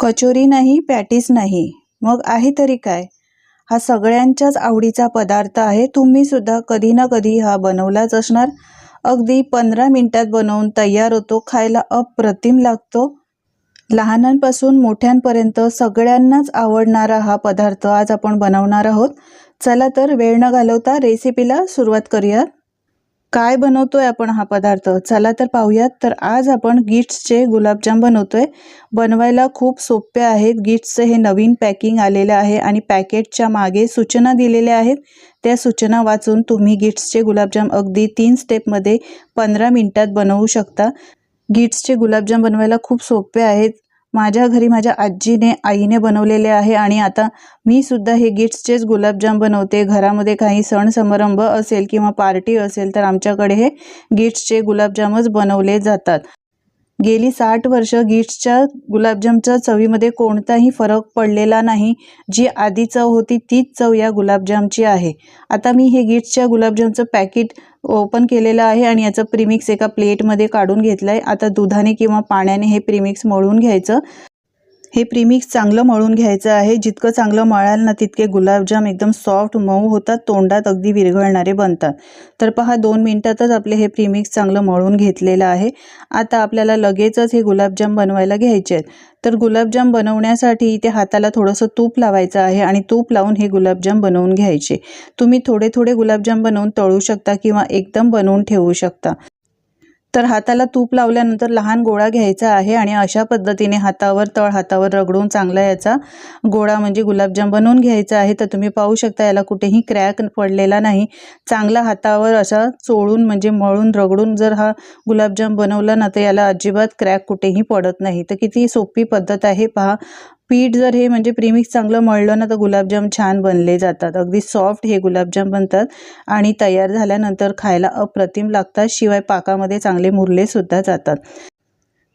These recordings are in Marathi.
कचोरी नाही पॅटीस नाही. मग आहे तरी काय? हा सगळ्यांच्याच आवडीचा पदार्थ आहे. तुम्ही सुद्धा कधी ना कधी हा बनवलाच असणार. अगदी पंधरा मिनिटात बनवून तयार होतो. खायला अप्रतिम लागतो. लहानांपासून मोठ्यांपर्यंत सगळ्यांनाच आवडणारा हा पदार्थ आज आपण बनवणार आहोत. चला तर वेळ न घालवता रेसिपीला सुरुवात करूयात. काय बनवतोय आपण हा पदार्थ? चला तर पाहूयात. तर आज आपण गिट्सचे गुलाबजाम बनवतोय. बनवायला खूप सोपे आहेत. गिट्सचं हे नवीन पॅकिंग आलेलं आहे आणि पॅकेटच्या मागे सूचना दिलेल्या आहेत. त्या सूचना वाचून तुम्ही गिट्सचे गुलाबजाम अगदी तीन स्टेपमध्ये पंधरा मिनटात बनवू शकता. गिट्सचे गुलाबजाम बनवायला खूप सोपे आहेत. माझ्या घरी माझ्या आजीने आईने बनवलेले आहे आणि आता मी सुद्धा हे गिट्सचेच गुलाबजाम बनवते. घरामध्ये काही सण समारंभ असेल किंवा पार्टी असेल तर आमच्याकडे हे गिट्सचे गुलाबजामच बनवले जातात. गेली साठ वर्ष गीट्सच्या गुलाबजामच्या चवीमध्ये कोणताही फरक पडलेला नाही. जी आधी चव होती तीच चव या गुलाबजामची आहे. आता मी हे गीट्सच्या गुलाबजामचं पॅकेट ओपन केलेलं आहे आणि याचं प्रीमिक्स एका प्लेटमध्ये काढून घेतलं आहे आता दुधाने किंवा पाण्याने हे प्रीमिक्स मळून घ्यायचं. हे प्रीमिक्स चांगलं मळून घ्यायचं आहे. जितकं चांगलं मळाल ना तितके गुलाबजाम एकदम सॉफ्ट मऊ होतात तोंडात अगदी विरघळणारे बनतात. तर पहा दोन मिनटातच आपले हे प्रीमिक्स चांगलं मळून घेतलेलं आहे. आता आपल्याला लगेचच हे गुलाबजाम बनवायला घ्यायचे आहेत. तर गुलाबजाम बनवण्यासाठी इथे हाताला थोडंसं तूप लावायचं आहे आणि तूप लावून हे गुलाबजाम बनवून घ्यायचे. तुम्ही थोडे थोडे गुलाबजाम बनवून तळू शकता किंवा एकदम बनवून ठेवू शकता. तर हाताला तूप लावल्यानंतर लहान गोळा घ्यायचा आहे आणि अशा पद्धतीने हातावर तळ हातावर रगडून चांगला याचा गोळा म्हणजे गुलाबजाम बनवून घ्यायचा आहे. तर तुम्ही पाहू शकता याला कुठेही क्रॅक पडलेला नाही. चांगला हातावर असा चोळून म्हणजे मळून रगडून जर हा गुलाबजाम बनवला ना तर याला अजिबात क्रॅक कुठेही पडत नाही. तर किती सोपी पद्धत आहे पहा. पीठ जर हे म्हणजे प्रीमिक्स चांगलं मळलं ना तर गुलाबजाम छान बनले जातात. अगदी सॉफ्ट हे गुलाबजाम बनतात आणि तयार झाल्यानंतर खायला अप्रतिम लागतात. शिवाय पाकामध्ये चांगले मुरले सुद्धा जातात.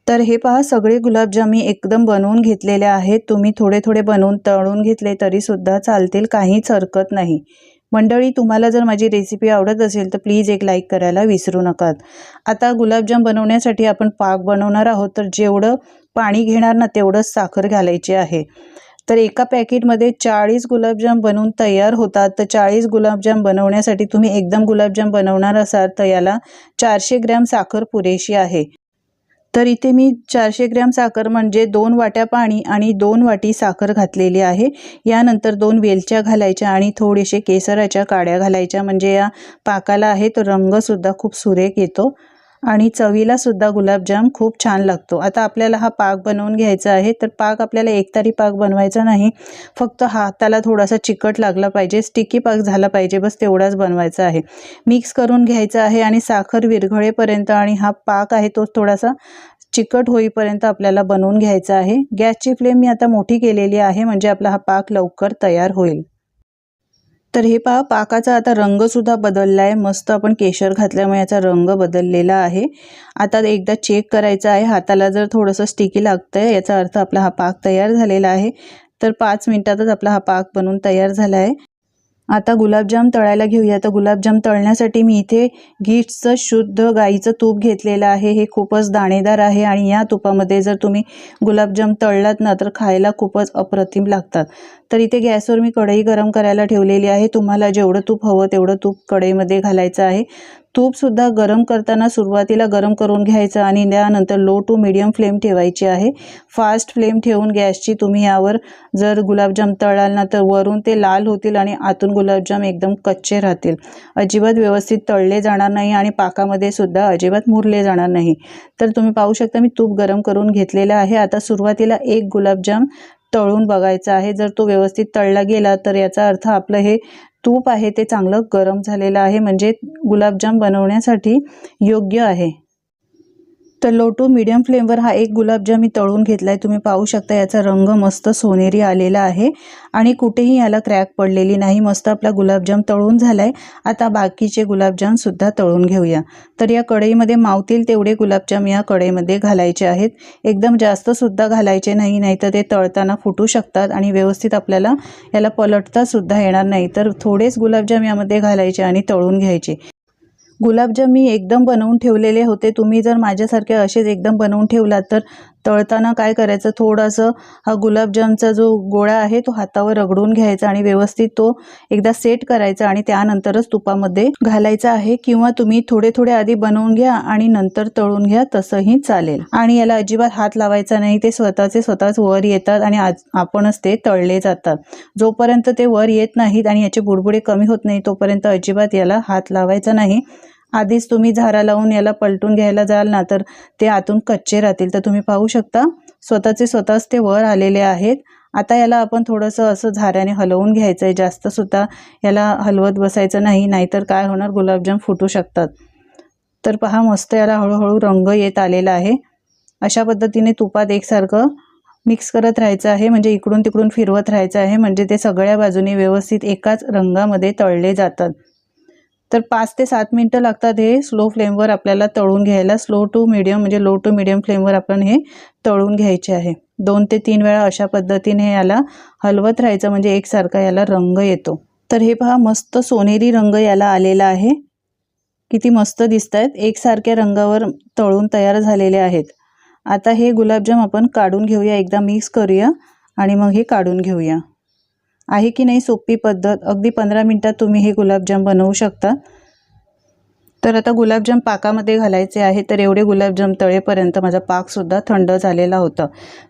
तर हे पहा सगळे गुलाबजाम मी एकदम बनवून घेतलेले आहेत. तुम्ही थोडे थोडे बनवून तळून घेतले तरीसुद्धा चालतील. काहीच हरकत नाही. मंडळी तुम्हाला जर माझी रेसिपी आवडत असेल तर प्लीज एक लाईक करायला विसरू नका आता गुलाबजाम बनवण्यासाठी आपण पाक बनवणार आहोत तर जेवढं पाणी घेणार ना तेवढंच साखर घालायची आहे. तर एका पॅकेटमध्ये चाळीस गुलाबजाम बनवून तयार होतात. तर चाळीस गुलाबजाम बनवण्यासाठी तुम्ही एकदम गुलाबजाम बनवणार असाल तर याला चारशे ग्रॅम साखर पुरेशी आहे. तर इथे मी चारशे ग्रॅम साखर म्हणजे दोन वाट्या पाणी आणि दोन वाटी साखर घातलेली आहे. यानंतर दोन वेलच्या घालायच्या आणि थोडेसे केसराच्या काड्या घालायच्या. म्हणजे या पाकाला आहे तो रंगसुद्धा खूप सुरेख येतो. आणि चवीला सुद्धा गुलाबजाम खूप छान लागतो. आता आपल्याला हा पाक बनवून घ्यायचा आहे तर पाक आपल्याला एकतारी पाक बनवायचा नाही. फक्त हाताला थोडासा चिकट लागला पाहिजे स्टिकी पाक झाला पाहिजे बस तेवढाच बनवायचा आहे. मिक्स करून घ्यायचा आहे आणि साखर विरघळेपर्यंत आणि हा पाक आहे तो थोडासा चिकट होईपर्यंत आपल्याला बनवून घ्यायचा आहे. गॅसची फ्लेम मी आता मोठी केलेली आहे म्हणजे आपला हा पाक लवकर तयार होईल. तर हे पहा पाकाचा आता रंगसुद्धा बदलला आहे मस्त आपण केशर घातल्यामुळे याचा रंग बदललेला आहे. आता एकदा चेक करायचा आहे. हाताला जर थोडंसं स्टिकी लागतं आहे याचा अर्थ आपला हा पाक तयार झालेला आहे. तर पाच मिनटातच आपला हा पाक बनवून तयार झाला आहे. आता गुलाबजाम तळायला घेऊया. तर गुलाबजाम तळण्यासाठी मी इथे गीटचं शुद्ध गाईचं तूप घेतलेलं आहे. हे खूपच दाणेदार आहे आणि या तुपामध्ये जर तुम्ही गुलाबजाम तळलात ना तर खायला खूपच अप्रतिम लागतात. तर इथे गॅसवर मी कढई गरम करायला ठेवलेली आहे. तुम्हाला जेवढं तूप हवं तेवढं तूप कढईमध्ये घालायचं आहे. तूपसुद्धा गरम करताना सुरुवातीला गरम करून घ्यायचं आणि त्यानंतर लो टू मिडियम फ्लेम ठेवायची आहे. फास्ट फ्लेम ठेवून गॅसची तुम्ही यावर जर गुलाबजाम तळाल ना तर वरून ते लाल होतील आणि आतून गुलाबजाम एकदम कच्चे राहतील. अजिबात व्यवस्थित तळले जाणार नाही आणि पाकामध्ये सुद्धा अजिबात मुरले जाणार नाही. तर तुम्ही पाहू शकता मी तूप गरम करून घेतलेलं आहे. आता सुरुवातीला एक गुलाबजाम तळून बघायचा आहे. जर तो व्यवस्थित तळला गेला तर याचा अर्थ आपलं हे तूप आहे ते चांगलं गरम झालेलं आहे म्हणजे गुलाबजाम बनवण्यासाठी योग्य आहे. तर लो टू मिडियम फ्लेमवर हा एक गुलाबजाम मी तळून घेतला आहे तुम्ही पाहू शकता याचा रंग मस्त सोनेरी आलेला आहे. आणि कुठेही याला क्रॅक पडलेली नाही. मस्त आपला गुलाबजाम तळून झाला आहे आता बाकीचे गुलाबजामसुद्धा तळून घेऊया. तर या कढईमध्ये मावतील तेवढे गुलाबजाम या कढईमध्ये घालायचे आहेत. एकदम जास्तसुद्धा घालायचे नाही नाहीतर ते तळताना फुटू शकतात आणि व्यवस्थित आपल्याला याला पलटतासुद्धा येणार नाही. तर थोडेच गुलाबजाम यामध्ये घालायचे आणि तळून घ्यायचे. गुलाबजाम मी एकदम बनवून ठेवलेले होते. तुम्ही जर माझ्यासारखे असेच एकदम बनवून ठेवलात तर तळताना काय करायचं? थोडंसं हा गुलाबजामचा जो गोळा आहे तो हातावर रगडून घ्यायचा आणि व्यवस्थित तो एकदा सेट करायचा आणि त्यानंतरच तुपामध्ये घालायचा आहे किंवा तुम्ही थोडे थोडे आधी बनवून घ्या आणि नंतर तळून घ्या तसंही चालेल. आणि याला अजिबात हात लावायचा नाही ते स्वतःचे स्वतःच वर येतात आणि आज आपणच ते तळले जातात. जोपर्यंत ते वर येत नाहीत आणि याचे बुडबुडे कमी होत नाही तोपर्यंत अजिबात याला हात लावायचा नाही. आधीच तुम्ही झारा लावून याला पलटून घ्यायला जाल ना तर ते आतून कच्चे राहतील. तर तुम्ही पाहू शकता स्वतःचे स्वतःच ते वर आलेले आहेत. आता याला आपण थोडंसं असं झाऱ्याने हलवून घ्यायचं आहे जास्तसुद्धा याला हलवत बसायचं नाही नाहीतर काय होणार? गुलाबजाम फुटू शकतात. तर पहा मस्त याला हळूहळू रंग येत आलेला आहे. अशा पद्धतीने तुपात एकसारखं मिक्स करत राहायचं आहे. म्हणजे इकडून तिकडून फिरवत राहायचं आहे. म्हणजे ते सगळ्या बाजूने व्यवस्थित एकाच रंगामध्ये तळले जातात. तर पाच ते सात मिनटं लागतात हे स्लो फ्लेमवर आपल्याला तळून घ्यायला. स्लो टू मिडियम म्हणजे लो टू मिडियम फ्लेमवर आपण हे तळून घ्यायचे आहे. दोन ते तीन वेळा अशा पद्धतीने याला हलवत राहायचं म्हणजे एकसारखा याला रंग येतो. तर हे पहा मस्त सोनेरी रंग याला आलेला आहे. किती मस्त दिसत आहेत एकसारख्या रंगावर तळून तयार झालेले आहेत. आता हे गुलाबजाम आपण काढून घेऊया. एकदा मिक्स करूया आणि मग हे काढून घेऊया. आहे की नाही सोपी पद्धत? अगदी पंधरा मिनटात तुम्ही हे गुलाबजाम बनवू शकता. तर आता गुलाबजाम पाकामध्ये घालायचे आहे तर एवढे गुलाबजाम तळेपर्यंत माझा पाकसुद्धा थंड झालेला होता.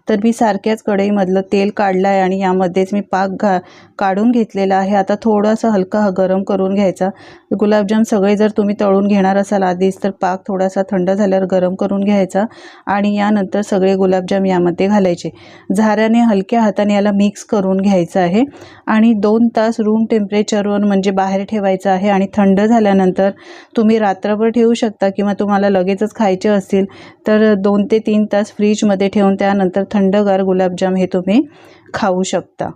तर मी सारख्याच कढईमधलं तेल काढलं आहे आणि यामध्येच मी पाक घा काढून घेतलेला आहे. आता थोडासा हलका गरम करून घ्यायचा. गुलाबजाम सगळे जर तुम्ही तळून घेणार असाल आधीच तर पाक थोडासा थंड झाल्यावर गरम करून घ्यायचा आणि यानंतर सगळे गुलाबजाम यामध्ये घालायचे. झाऱ्याने हलक्या हाताने याला मिक्स करून घ्यायचं आहे आणि दोन तास रूम टेम्परेचरवर म्हणजे बाहेर ठेवायचं आहे आणि थंड झाल्यानंतर तुम्ही रात्रभर ठेवू शकता किंवा तुम्हाला लगेचच खायचे असतील तर दोन ते तीन तास फ्रीजमध्ये ठेवून त्यानंतर थंडगार गुलाबजाम हे तुम्ही खाऊ शकता.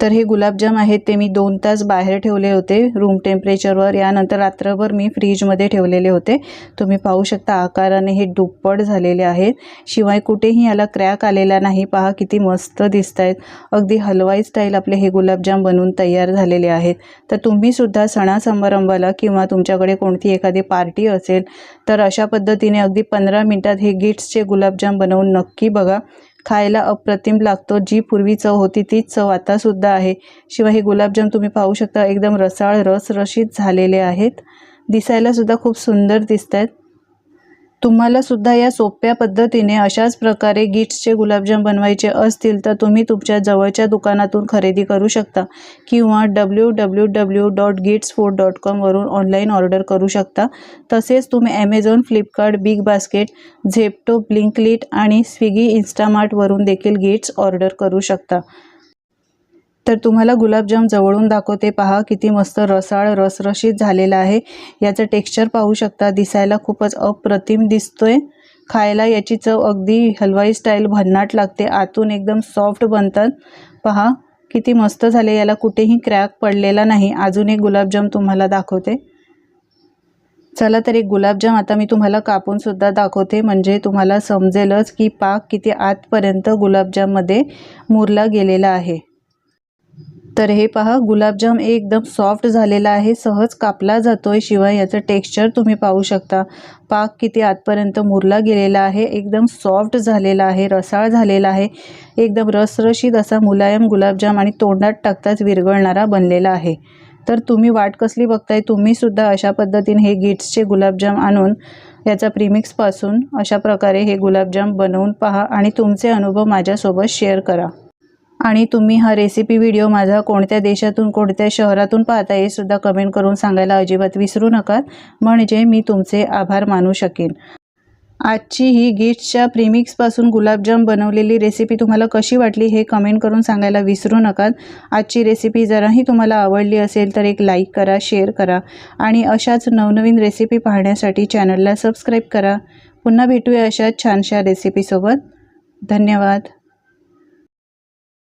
तर हे गुलाबजाम आहेत ते मी दोन तास बाहेर ठेवले होते. रूम टेम्परेचरवर यानंतर रात्रभर मी फ्रीजमध्ये ठेवलेले होते. तुम्ही पाहू शकता आकाराने हे दुप्पट झालेले आहेत. शिवाय कुठेही याला क्रॅक आलेला नाही. पहा किती मस्त दिसत आहेत अगदी हलवाई स्टाईल आपले हे गुलाबजाम बनवून तयार झालेले आहेत. तर तुम्हीसुद्धा सणासमारंभाला किंवा तुमच्याकडे कोणती एखादी पार्टी असेल तर अशा पद्धतीने अगदी पंधरा मिनटात हे गिट्सचे गुलाबजाम बनवून नक्की बघा. खायला अप्रतिम लागतो. जी पूर्वी चव होती तीच चव आतासुद्धा आहे. शिवाय हे गुलाबजाम तुम्ही पाहू शकता एकदम रसाळ रसरशीत झालेले आहेत. दिसायलासुद्धा खूप सुंदर दिसत आहेत तुम्हाला सुद्धा या सोप्या पद्धतीने अशाच प्रकारे गिट्सचे गुलाबजाम बनवायचे असतील तर तुम्ही तुमच्या जवळच्या दुकानातून खरेदी करू शकता किंवा W W W dot Gits food dot कॉमवरून online order करू शकता. तसेच तुम्ही Amazon Flipkart big basket Zepto Blinkit आणि स्विगी इन्स्टामार्टवरून देखील गिट्स ऑर्डर करू शकता. तर तुम्हाला गुलाबजाम जवळून दाखवते. पहा किती मस्त रसाळ रसरशीत झालेला आहे. याचं टेक्स्चर पाहू शकता दिसायला खूपच अप्रतिम दिसतोय. खायला याची चव अगदी हलवाई स्टाईल भन्नाट लागते. आतून एकदम सॉफ्ट बनतात. पहा किती मस्त झाले. याला कुठेही क्रॅक पडलेला नाही. अजून एक गुलाबजाम तुम्हाला दाखवते. चला तर एक गुलाबजाम आता मी तुम्हाला कापून सुद्धा दाखवते. म्हणजे तुम्हाला समजेलच की पाक किती आतपर्यंत गुलाबजाममध्ये मुरला गेलेला आहे. तर हे पहा गुलाबजाम एकदम सॉफ्ट झालेला आहे सहज कापला जातोय शिवाय याचं टेक्स्चर तुम्ही पाहू शकता. पाक किती आतपर्यंत मुरला गेलेला आहे एकदम सॉफ्ट झालेला आहे रसाळ झालेला आहे. एकदम रसरशीत असा मुलायम गुलाबजाम आणि तोंडात टाकताच विरघळणारा बनलेला आहे. तर तुम्ही वाट कसली बघताय तुम्हीसुद्धा अशा पद्धतीने हे गिट्सचे गुलाबजाम आणून याचा प्रीमिक्सपासून अशा प्रकारे हे गुलाबजाम बनवून पहा आणि तुमचे अनुभव माझ्यासोबत शेअर करा. आणि तुम्ही हा रेसिपी व्हिडिओ माझा कोणत्या देशातून कोणत्या शहरातून पाहता हे सुद्धा कमेंट करून सांगायला अजिबात विसरू नका. म्हणजे मी तुमचे आभार मानू शकेन. आजची ही गिफ्टच्या प्रीमिक्सपासून गुलाबजाम बनवलेली रेसिपी तुम्हाला कशी वाटली हे कमेंट करून सांगायला विसरू नका. आजची रेसिपी जराही तुम्हाला आवडली असेल तर एक लाईक करा शेअर करा आणि अशाच नवनवीन रेसिपी पाहण्यासाठी चॅनलला सबस्क्राईब करा. पुन्हा भेटूया अशाच छानशा रेसिपीसोबत धन्यवाद.